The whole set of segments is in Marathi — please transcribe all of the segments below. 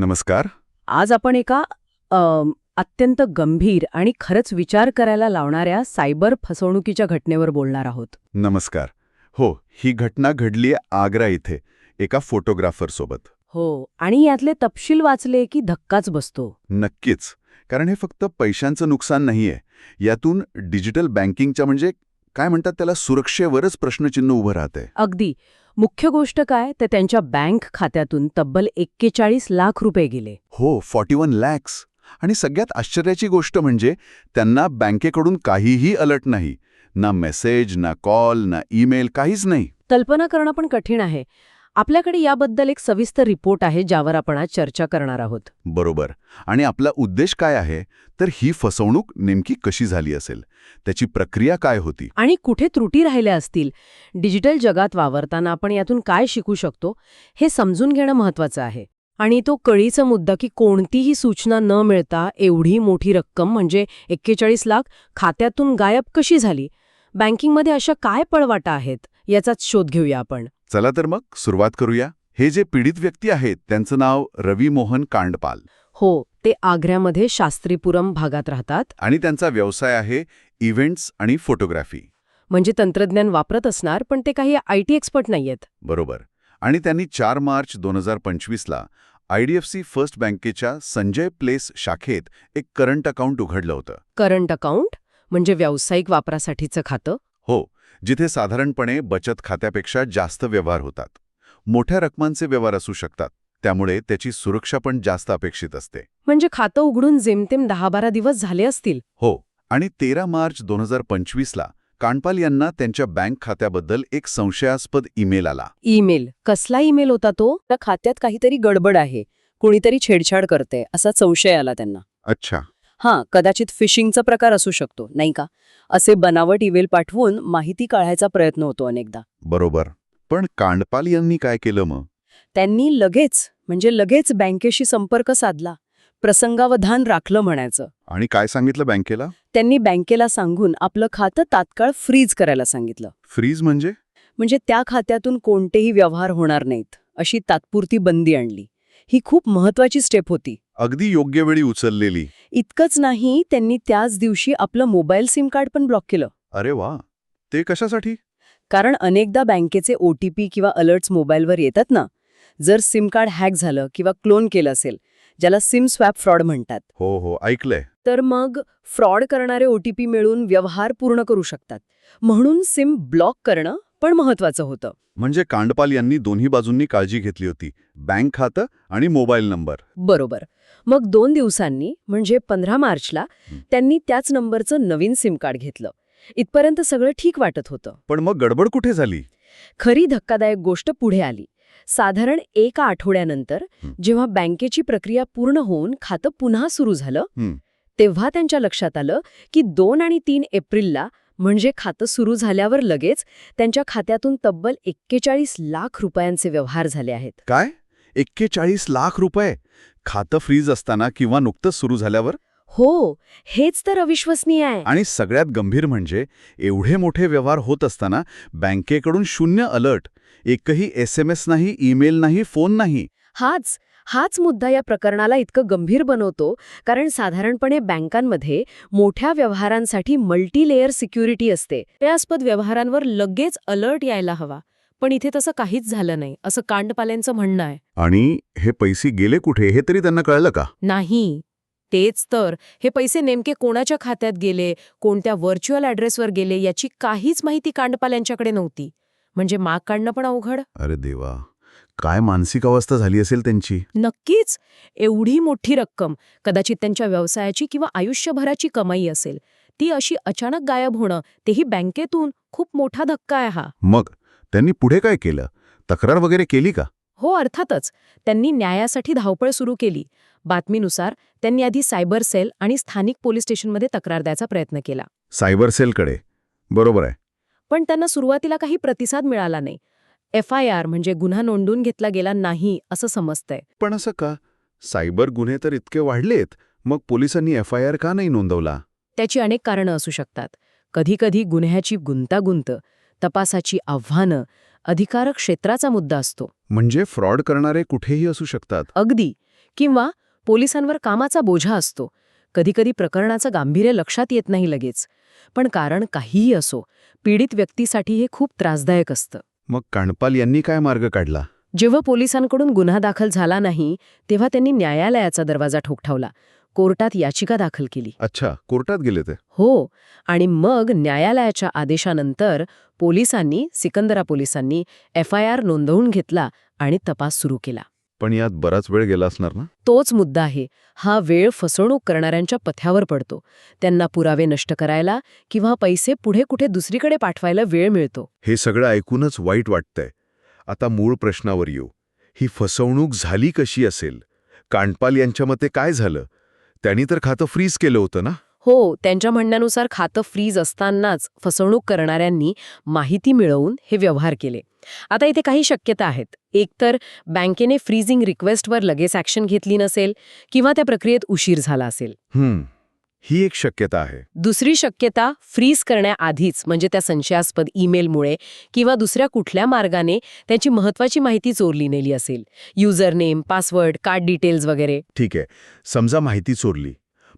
नमस्कार. आज आपण एका अत्यंत गंभीर आणि खरंच विचार करायला लावणाऱ्या सायबर फसवणुकीच्या घटनेवर बोलणार आहोत. नमस्कार. हो ही घटना घडलीय आग्रा इथे एका फोटोग्राफरसोबत हो आणि यातले तपशील वाचले की धक्काच बसतो. नक्कीच. कारण हे फक्त पैशांचं नुकसान नाहीये. यातून डिजिटल बँकिंगच्या म्हणजे काय म्हणतात त्याला सुरक्षेवरच प्रश्नचिन्ह उभं राहतंय. अगदी. मुख्य गोष्ट काय? तर त्यांच्या बँक खात्यातून तब्बल एक्केचाळीस लाख रुपये गेले. हो फॉर्टी वन लॅक्स आणि सगळ्यात आश्चर्याची गोष्ट म्हणजे त्यांना बँकेकडून काहीही अलर्ट नाही. ना मेसेज ना कॉल ना ईमेल काहीच नाही. कल्पना करणं पण कठीण आहे. आपल्याकडे याबद्दल एक सविस्तर रिपोर्ट आहे ज्यावर आपण आज चर्चा करणार आहोत. बरोबर. आणि आपला उद्देश काय आहे? तर ही फसवणूक नेमकी कशी झाली असेल? त्याची प्रक्रिया काय होती? आणि कुठे त्रुटी राहिल्या असतील? डिजिटल जगात वावरताना आपण यातून काय शिकू शकतो? हे समजून घेणं महत्वाचं आहे. आणि तो कळीचा मुद्दा की कोणतीही सूचना न मिळता एवढी मोठी रक्कम म्हणजे एक्केचाळीस लाख खात्यातून गायब कशी झाली? बँकिंगमध्ये अशा काय पळवाटा आहेत? याचाच शोध घेऊया आपण. चला तर मग सुरुवात करूया. हे जे पीडित व्यक्ती आहेत त्यांचं नाव रवी मोहन कांडपाल. हो ते आग्र्यामध्ये शास्त्रीपुरम भागात राहतात. आणि त्यांचा व्यवसाय आहे इव्हेंट्स आणि फोटोग्राफी. म्हणजे तंत्रज्ञान वापरत असणार पण ते काही आय टी एक्सपर्ट नाहीयेत. बरोबर. आणि त्यांनी चार मार्च दोन हजार पंचवीसला आयडीएफसी फर्स्ट बँकेच्या संजय प्लेस शाखेत एक करंट अकाउंट उघडलं होतं. Current account? म्हणजे व्यावसायिक वापरासाठीचं खातं? जिथे साधारणपणे बचत खात्यापेक्षा जास्त व्यवहार होतात. मोठ्या रकमांचे व्यवहार असू शकतात त्यामुळे त्याची सुरक्षा पण जास्त अपेक्षित असते. म्हणजे खातं उघडून जेमतेम दहा बारा दिवस झाले असतील. हो आणि तेरा मार्च दोन हजार पंचवीसला कांडपाल यांना त्यांच्या बँक खात्याबद्दल एक संशयास्पद ईमेल आला. ईमेल? कसला ईमेल होता तो? त्या खात्यात काहीतरी गडबड आहे. कोणीतरी छेडछाड करते असा संशय आला त्यांना. अच्छा. हां कदाचित फिशिंगचा प्रकार असू शकतो नाही का? असे बनावट ईमेल पाठवून माहिती काढायचा प्रयत्न होतो अनेकदा. बरोबर. पण कांडपाल यांनी काय केलं मग? त्यांनी लगेच म्हणजे लगेच बँकेशी संपर्क साधला. प्रसंगावधान राखलं म्हणायचं. आणि काय सांगितलं बँकेला? त्यांनी बँकेला सांगून आपलं खातं तात्काळ फ्रीज करायला सांगितलं. फ्रीज म्हणजे? म्हणजे त्या खात्यातून कोणतेही व्यवहार होणार नाहीत अशी तात्पुरती बंदी आणली. ही खूप महत्वाची स्टेप होती. अगदी योग्य वेळी उचललेली. इतकंच नाही त्यांनी त्याच दिवशी आपलं मोबाईल सिम कार्ड पण ब्लॉक केलं. अरे वा! ते कशासाठी? कारण अनेकदा बँकेचे ओ किंवा अलर्ट्स मोबाईलवर येतात ना. जर सिम कार्ड हॅक झालं किंवा क्लोन केलं असेल ज्याला सिम स्वॅप फ्रॉड म्हणतात. हो हो ऐकलंय. तर मग फ्रॉड करणारे ओ टी पी मिळून व्यवहार पूर्ण करू शकतात. म्हणून सिम ब्लॉक करणं पण महत्वाचं होतं. म्हणजे कांडपाल यांनी दोन्ही बाजूंनी काळजी घेतली होती बँक खातं आणि मोबाईल नंबर. बरोबर. मग दोन दिवसांनी म्हणजे पंधरा मार्चला त्यांनी त्याच नंबरचं नवीन सिम कार्ड घेतलं. इथपर्यंत सगळं ठीक वाटत होतं. पण मग गडबड कुठे झाली? खरी धक्कादायक गोष्ट पुढे आली. साधारण एका आठवड्यानंतर. जेव्हा बँकेची प्रक्रिया पूर्ण होऊन खातं पुन्हा सुरू झालं. तेव्हा त्यांच्या लक्षात आलं की दोन आणि तीन एप्रिलला म्हणजे खातं सुरू झाल्यावर लगेच त्यांच्या खात्यातून तब्बल एक्केचाळीस लाख रुपयांचे व्यवहार झाले आहेत. काय? एक्केचाळीस लाख रुपये? खातं फ्रीज असताना किंवा नुकतंच सुरू झाल्यावर? हो हेच तर अविश्वसनीय आहे. आणि सगळ्यात गंभीर म्हणजे एवढे मोठे व्यवहार होत असताना बँकेकडून शून्य अलर्ट एकही एस एम एस नाही ईमेल नाही फोन नाही. हाच हाच मुद्दा या प्रकरणाला इतकं गंभीर बनवतो कारण साधारणपणे बँकांमध्ये मोठ्या व्यवहारांसाठी मल्टीलेयर सिक्युरिटी असते. त्यास्पद व्यवहारांवर लगेच अलर्ट यायला हवा. पण इथे तसं काहीच झालं नाही असं कांडपाल्यांचं म्हणणं आहे. आणि हे पैसे गेले कुठे हे तरी त्यांना कळलं का? नाही. तेच तर. हे पैसे नेमके कोणाच्या खात्यात गेले कोणत्या व्हर्च्युअल ॲड्रेसवर गेले याची काहीच माहिती कांडपाल्यांच्याकडे नव्हती. म्हणजे माग काढणं पण अवघड? अरे देवा. काय मानसिक अवस्था झाली असेल त्यांची? नक्कीच. एवढी मोठी रक्कम कदाचित त्यांच्या व्यवसायाची किंवा आयुष्यभराची कमाई असेल. ती अशी अचानक गायब होणं तेही बँकेतून खूप मोठा धक्का आहे हा. मग त्यांनी पुढे काय केलं? तक्रार वगैरे केली का? हो अर्थातच. त्यांनी न्यायासाठी धावपळ सुरू केली. बातमीनुसार त्यांनी आधी सायबर सेल आणि स्थानिक पोलीस स्टेशनमध्ये तक्रार द्यायचा प्रयत्न केला. सायबर सेलकडे. बरोबर आहे. पण त्यांना सुरुवातीला काही प्रतिसाद मिळाला नाही. एफ आय आर म्हणजे गुन्हा नोंदवून घेतला गेला नाही असं समजतंय. पण असं का? सायबर गुन्हे तर इतके वाढलेत मग पोलिसांनी एफ आय आर का नाही नोंदवला? त्याची अनेक कारणं असू शकतात. कधीकधी गुन्ह्याची गुंतागुंत तपासाची आव्हानं अधिकारक क्षेत्राचा मुद्दा असतो. म्हणजे फ्रॉड करणारे कुठेही असू शकतात. अगदी. किंवा पोलिसांवर कामाचा बोझा असतो. कधीकधी प्रकरणाचं गांभीर्य लक्षात येत नाही लगेच. पण कारण काहीही असो पीडित व्यक्तीसाठी हे खूप त्रासदायक असतं. मग काणपाल यांनी काय मार्ग काढला? जेव्हा पोलिसांकडून गुन्हा दाखल झाला नाही तेव्हा त्यांनी न्यायालयाचा दरवाजा ठोकठावला कोर्टात याचिका दाखल केली. अच्छा कोर्टात गेले ते? हो आणि मग न्यायालयाच्या आदेशानंतर पोलिसांनी सिकंदरा पोलिसांनी एफ आय आर नोंदवून घेतला आणि तपास सुरू केला. पण यात बराच वेळ गेला असणार ना? तोच मुद्दा आहे. हा वेळ फसवणूक करणाऱ्यांच्या पथ्यावर पडतो. त्यांना पुरावे नष्ट करायला किंवा पैसे पुढे कुठे दुसरीकडे पाठवायला वेळ मिळतो. हे सगळं ऐकूनच वाईट वाटतंय. आता मूळ प्रश्नावर येऊ. ही फसवणूक झाली कशी असेल? कांडपाल यांच्या मते काय झालं? त्यांनी तर खातं फ्रीज केलं होतं ना? हो त्यांच्या म्हणण्यानुसार खातं फ्रीज असतानाच फसवणूक करणाऱ्यांनी माहिती मिळवून हे व्यवहार केले. आता इथे काही शक्यता आहेत. एकतर बँकेने फ्रीजिंग रिक्वेस्टवर लगेच ॲक्शन घेतली नसेल किंवा त्या प्रक्रियेत उशीर झाला असेल. हम्म ही एक शक्यता आहे. दुसरी शक्यता फ्रीज करण्याआधीच म्हणजे त्या संशयास्पद ईमेलमुळे किंवा दुसऱ्या कुठल्या मार्गाने त्याची महत्वाची माहिती चोरली नेली असेल. User name password card details वगैरे. ठीक आहे. समजा माहिती चोरली.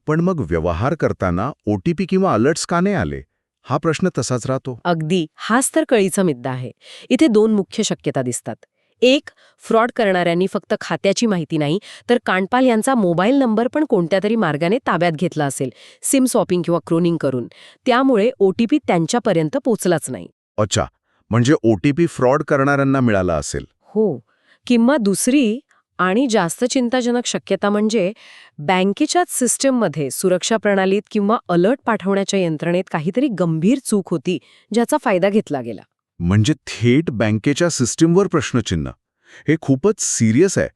पण मग व्यवहार करताना ओटीपी किंवा अलर्ट्स का नाही आले? हा प्रश्न तसाच राहतो. अगदी. हाच तर कळीचा मुद्दा आहे. इथे दोन मुख्य शक्यता दिसतात. एक फ्रॉड करणाऱ्यांनी फक्त खात्याची माहिती नाही तर कांडपाल यांचा मोबाईल नंबर पण कोणत्या तरी मार्गाने ताब्यात घेतला असेल सिम स्वॉपिंग किंवा क्रोनिंग करून. त्यामुळे ओटीपी त्यांच्यापर्यंत पोचलाच नाही. अच्छा. म्हणजे ओटीपी फ्रॉड करणाऱ्यांना मिळाला असेल. हो. किंवा दुसरी आणि जास्त चिंताजनक शक्यता म्हणजे बँकेच्याच सिस्टममध्ये सुरक्षा प्रणालीत किंवा अलर्ट पाठवण्याच्या यंत्रणेत काहीतरी गंभीर चूक होती ज्याचा फायदा घेतला गेला. म्हणजे थेट बँकेच्या सिस्टीमवर प्रश्नचिन्ह. हे खूपच सिरियस आहे.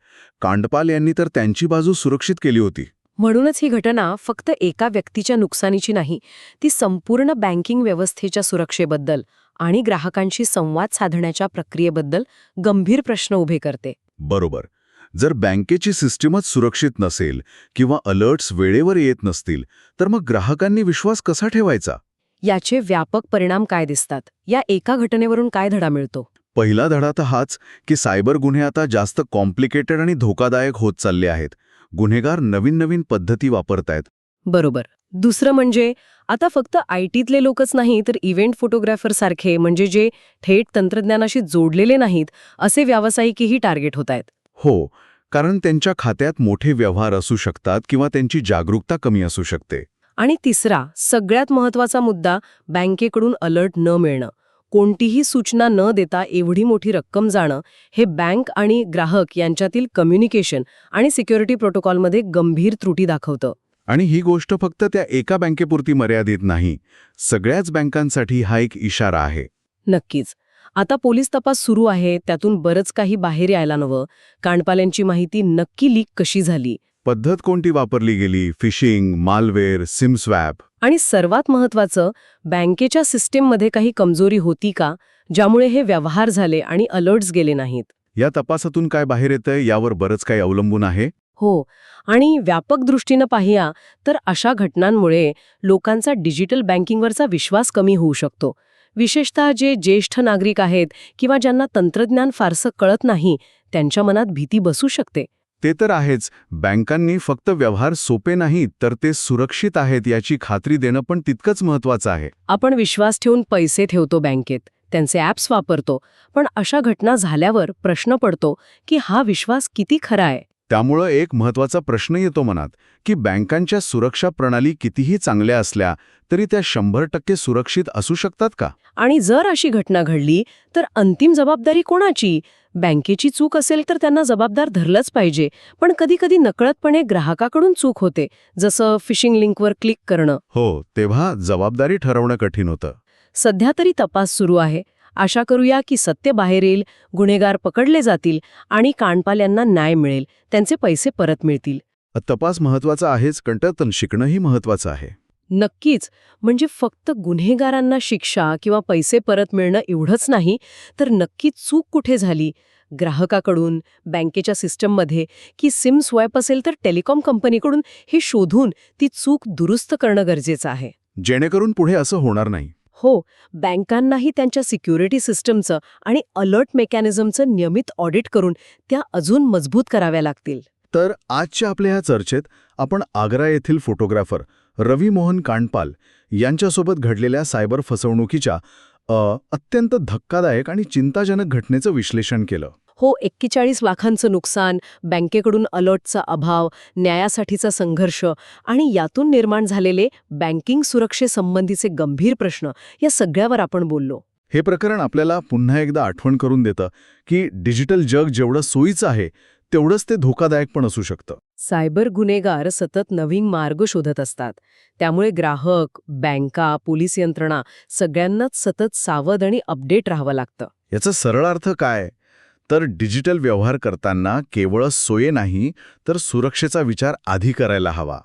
कांडपाल यांनी तर त्यांची बाजू सुरक्षित केली होती. म्हणूनच ही घटना फक्त एका व्यक्तीच्या नुकसानीची नाही ती संपूर्ण बँकिंग व्यवस्थेच्या सुरक्षेबद्दल आणि ग्राहकांशी संवाद साधण्याच्या प्रक्रियेबद्दल गंभीर प्रश्न उभे करते. बरोबर. जर बँकेची सिस्टीमच सुरक्षित नसेल किंवा अलर्ट्स वेळेवर येत नसतील तर मग ग्राहकांनी विश्वास कसा ठेवायचा? याचे व्यापक परिणाम काय दिसतात? या एका घटनेवरून काय धडा मिळतो? पहिला धडा तर हाच की सायबर गुन्हे आता जास्त कॉम्प्लिकेटेड आणि धोकादायक होत चालले आहेत. गुन्हेगार नवीन नवीन पद्धती वापरतायत. बरोबर. दुसरं म्हणजे आता फक्त आय टीतले लोकच नाही तर इव्हेंट फोटोग्राफर सारखे म्हणजे जे थेट तंत्रज्ञानाशी जोडलेले नाहीत असे व्यावसायिकही टार्गेट होत आहेत हो कारण त्यांच्या खात्यात मोठे व्यवहार असू शकतात किंवा त्यांची जागरूकता कमी असू शकते. आणि तिसरा सगळ्यात महत्त्वाचा मुद्दा बँकेकडून अलर्ट न मिळणं. कोणतीही सूचना न देता एवढी मोठी रक्कम जाणं हे बँक आणि ग्राहक यांच्यातील कम्युनिकेशन आणि सिक्युरिटी प्रोटोकॉलमध्ये गंभीर त्रुटी दाखवतं. आणि ही गोष्ट फक्त त्या एका बँकेपुरती मर्यादित नाही सगळ्याच बँकांसाठी हा एक इशारा आहे. नक्कीच. आता पोलीस तपास सुरू आहे त्यातून बरंच काही बाहेर यायला नवं. कांडपाल्यांची माहिती नक्की लीक कशी झाली? पद्धत कोणती वापरली गेली? Phishing malware sim swap? आणि सर्वात महत्वाचं बँकेच्या सिस्टीममध्ये काही कमजोरी होती का ज्यामुळे हे व्यवहार झाले आणि अलर्ट्स गेले नाहीत? या तपासातून काय बाहेर येतंय यावर बरंच काही अवलंबून आहे? हो. आणि व्यापक दृष्टीनं पाहिया तर अशा घटनांमुळे लोकांचा डिजिटल बँकिंगवरचा विश्वास कमी होऊ शकतो. विशेषतः जे ज्येष्ठ नागरिक आहेत किंवा ज्यांना तंत्रज्ञान फारसं कळत नाही त्यांच्या मनात भीती बसू शकते. ते तर आहेच. बँकांनी फक्त व्यवहार सोपे नाहीत तर ते सुरक्षित आहेत याची खात्री देणं पण तितकंच महत्वाचं आहे. आपण विश्वास ठेवून पैसे ठेवतो बँकेत. त्यांचे ॲप्स वापरतो. पण अशा घटना झाल्यावर प्रश्न पडतो की हा विश्वास किती खरा आहे? त्यामुळं एक महत्त्वाचा प्रश्न येतो मनात की बँकांच्या सुरक्षा प्रणाली कितीही चांगल्या असल्या तरी त्या शंभर टक्के सुरक्षित असू शकतात का? आणि जर अशी घटना घडली तर अंतिम जबाबदारी कोणाची? बँकेची चूक असेल तर त्यांना जबाबदार धरलंच पाहिजे पण कधीकधी नकळतपणे ग्राहकाकडून चूक होते जसं फिशिंग लिंकवर क्लिक करणं. हो तेव्हा जबाबदारी ठरवणं कठीण होतं. सध्या तरी तपास सुरू आहे. आशा करूया की सत्य बाहेर येईल गुन्हेगार पकडले जातील आणि कानपाल्यांना न्याय मिळेल त्यांचे पैसे परत मिळतील. तपास महत्त्वाचा आहेच कंटतन शिकणंही महत्वाचं आहे. नक्कीच म्हणजे फक्त गुन्हेगारांना शिक्षा किंवा पैसे परत मिळणं एवढंच नाही तर नक्की चूक कुठे झाली? ग्राहकाकडून बँकेच्या सिस्टममध्ये की सिम स्वॅप असेल तर टेलिकॉम कंपनीकडून हे शोधून ती चूक दुरुस्त करणं गरजेचं आहे. जेणेकरून पुढे असं होणार नाही. हो बँकांनाही त्यांच्या सिक्युरिटी सिस्टमचं आणि अलर्ट मेकॅनिझमचं नियमित ऑडिट करून त्या अजून मजबूत कराव्या लागतील. तर आजच्या आपल्या ह्या चर्चेत आपण आग्रा येथील फोटोग्राफर रवी मोहन कांडपाल यांच्यासोबत घडलेल्या सायबर फसवणुकीच्या अत्यंत धक्कादायक आणि चिंताजनक घटनेचं विश्लेषण केलं. हो एक्केचाळीस लाखांचं नुकसान बँकेकडून अलर्टचा अभाव न्यायासाठीचा संघर्ष आणि यातून निर्माण झालेले बँकिंग सुरक्षेसंबंधीचे गंभीर प्रश्न या सगळ्यावर आपण बोललो. हे प्रकरण आपल्याला पुन्हा एकदा आठवण करून देतं की डिजिटल जग जेवढं सोयीचं आहे तेवढंच ते धोकादायक पण असू शकतं. सायबर गुन्हेगार सतत नवीन मार्ग शोधत असतात. त्यामुळे ग्राहक बँका पोलीस यंत्रणा सगळ्यांनाच सतत सावध आणि अपडेट राहावं लागतं. याचा सरळ अर्थ काय? तर डिजिटल व्यवहार करताना केवळ सोये नाही तर सुरक्षेचा विचार आधी करायला हवा.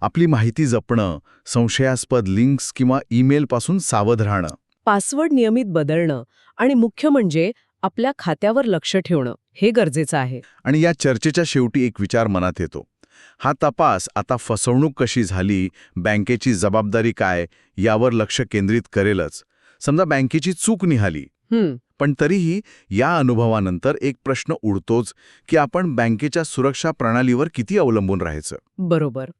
आपली माहिती जपणं संशयास्पद लिंक्स किंवा ईमेलपासून सावध राहणं. पासवर्ड नियमित बदलणं आणि मुख्य म्हणजे आपल्या खात्यावर लक्ष ठेवणं हे गरजेचं आहे. आणि या चर्चेच्या शेवटी एक विचार मनात येतो. हा तपास आता फसवणूक कशी झाली बँकेची जबाबदारी काय यावर लक्ष केंद्रित करेलच. समजा बँकेची चूक निघाली. पण तरीही या अनुभवानंतर एक प्रश्न उडतोच की आपण बँकेच्या सुरक्षा प्रणालीवर किती अवलंबून राहायचं? बरोबर.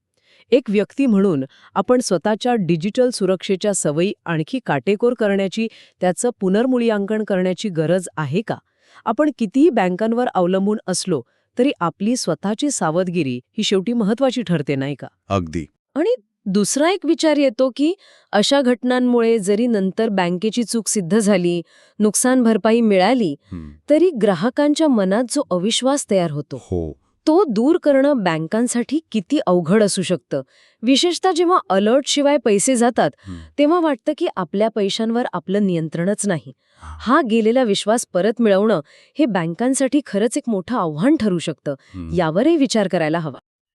एक व्यक्ती म्हणून आपण स्वतःच्या डिजिटल सुरक्षेच्या सवयी आणखी काटेकोर करण्याची त्याचं पुनर्मूल्यांकन करण्याची गरज आहे का? आपण कितीही बँकांवर अवलंबून असलो तरी आपली स्वतःची सावधगिरी ही शेवटी महत्वाची ठरते नाही का? अगदी. आणि दुसरा एक विचार येतो की अशा घटनांमुळे जरी नंतर बँकेची चूक सिद्ध झाली नुकसान भरपाई मिळाली. तरी ग्राहकांच्या मनात जो अविश्वास तयार होतो हो तो दूर करणं बँकांसाठी किती अवघड असू शकतं विशेषतः जेव्हा अलर्ट शिवाय पैसे जातात. तेव्हा वाटतं की आपल्या पैशांवर आपलं नियंत्रणच नाही हा गेलेला विश्वास परत मिळवणं हे बँकांसाठी खरंच एक मोठं आव्हान ठरू शकतं. यावरही विचार करायला हवा